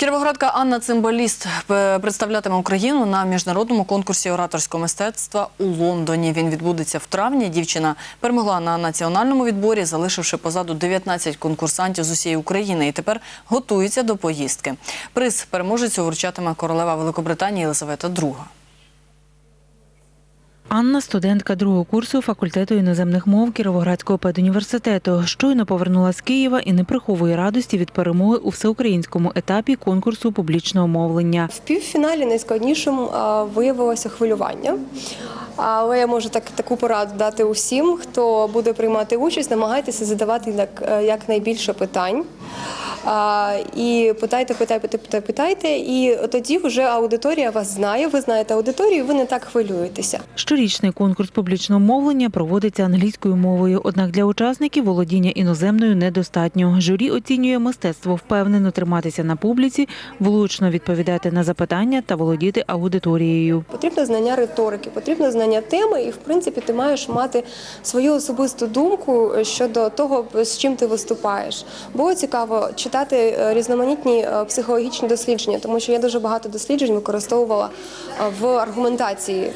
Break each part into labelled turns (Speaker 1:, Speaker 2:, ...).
Speaker 1: Кіровоградка Анна Цимбаліст е, представлятиме Україну на міжнародному конкурсі ораторського мистецтва у Лондоні. Він відбудеться в травні. Дівчина перемогла на національному відборі, залишивши позаду 19 конкурсантів з усієї України. І тепер готується до поїздки. Приз переможецю вручатиме королева Великобританії Єлизавета II.
Speaker 2: Анна – студентка другого курсу факультету іноземних мов Кіровоградського педуніверситету. Щойно повернула з Києва і не приховує радості від перемоги у всеукраїнському етапі конкурсу публічного мовлення.
Speaker 3: В півфіналі найскладнішим виявилося хвилювання. Але я можу так таку пораду дати усім, хто буде приймати участь, намагайтеся задавати як, е, якнайбільше питань. І питайте, питайте, питайте, питайте. І тоді вже аудиторія вас знає. Ви знаєте аудиторію, ви не так хвилюєтеся.
Speaker 2: Щорічний конкурс публічного мовлення проводиться англійською мовою, однак для учасників володіння іноземною недостатньо. Журі оцінює мистецтво впевнено триматися на публіці, влучно відповідати на запитання та володіти аудиторією.
Speaker 3: Потрібно знання риторики, потрібно знання теми, і в принципі ти маєш мати свою особисту думку щодо того, з чим ти виступаєш. Було цікаво читати е, різноманітні е, психологічні дослідження, тому що я дуже багато досліджень використовувала е, в аргументації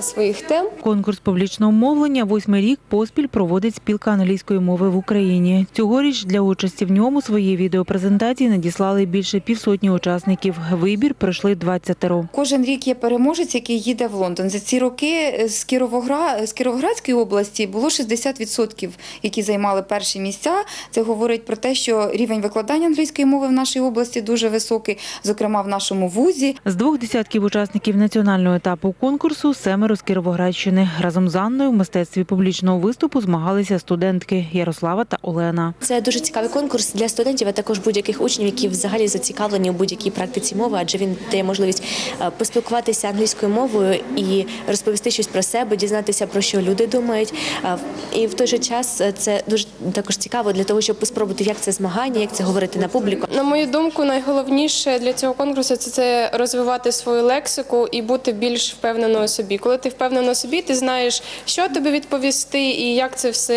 Speaker 3: своїх тем.
Speaker 2: Конкурс публічного мовлення восьмий рік поспіль проводить спілка англійської мови в Україні. Цьогоріч для участі в ньому свої відеопрезентації надіслали більше півсотні учасників. Вибір пройшли 20
Speaker 4: Кожен рік є переможець, який їде в Лондон. За ці роки з Кіровогра... з Кіровоградської області було 60%, які займали перші місця. Це говорить про те, що рівень викладання англійської мови в нашій області дуже високий, зокрема в нашому вузі.
Speaker 2: З двох десятків учасників національного етапу конкурсу семеро з Кіровоградщини. Разом з Анною в мистецтві публічного виступу змагалися студентки Ярослава та Олена.
Speaker 5: Це дуже цікавий конкурс для студентів, а також будь-яких учнів, які взагалі зацікавлені у будь-якій практиці мови, адже він дає можливість е, поспілкуватися англійською мовою і розповісти щось про себе, дізнатися про що люди думають. Е, І в той же час е, це дуже також цікаво для того, щоб спробувати, як це змагання, як це говорити на публіку.
Speaker 6: На мою думку, найголовніше для цього конкурсу це, це розвивати свою лексику і бути більш впевненою собі. Коли ти впевнена собі, ти знаєш, що тобі відповісти і як це все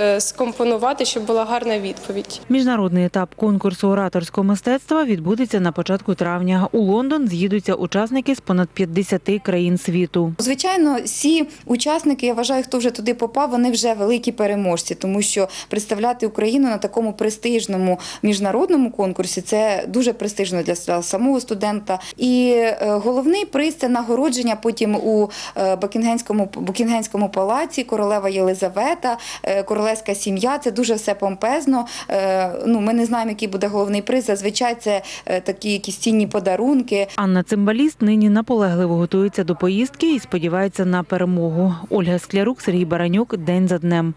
Speaker 6: е, скомпонувати, щоб була гарна відповідь.
Speaker 2: Міжнародний етап конкурсу ораторського мистецтва відбудеться на початку травня. У Лондон з'їдуться учасники з понад 50 країн світу.
Speaker 4: Звичайно, всі учасники, я вважаю, хто вже туди попав, вони вже великі переможці, тому що представляти Україну на такому престижному міжнародному конкурсі це дуже престижно для самого студента. І е, головний приз це нагородження потім у е, Букінгемському Букінгемському палаці, королева Єлизавета, е, королевська сім'я. Це дуже все помпезно. Ну, ми не знаємо, який буде головний приз. Зазвичай це такі якісь цінні подарунки.
Speaker 2: Анна Цимбаліст нині наполегливо готується до поїздки і сподівається на перемогу. Ольга Склярук, Сергій Баранюк. День за днем.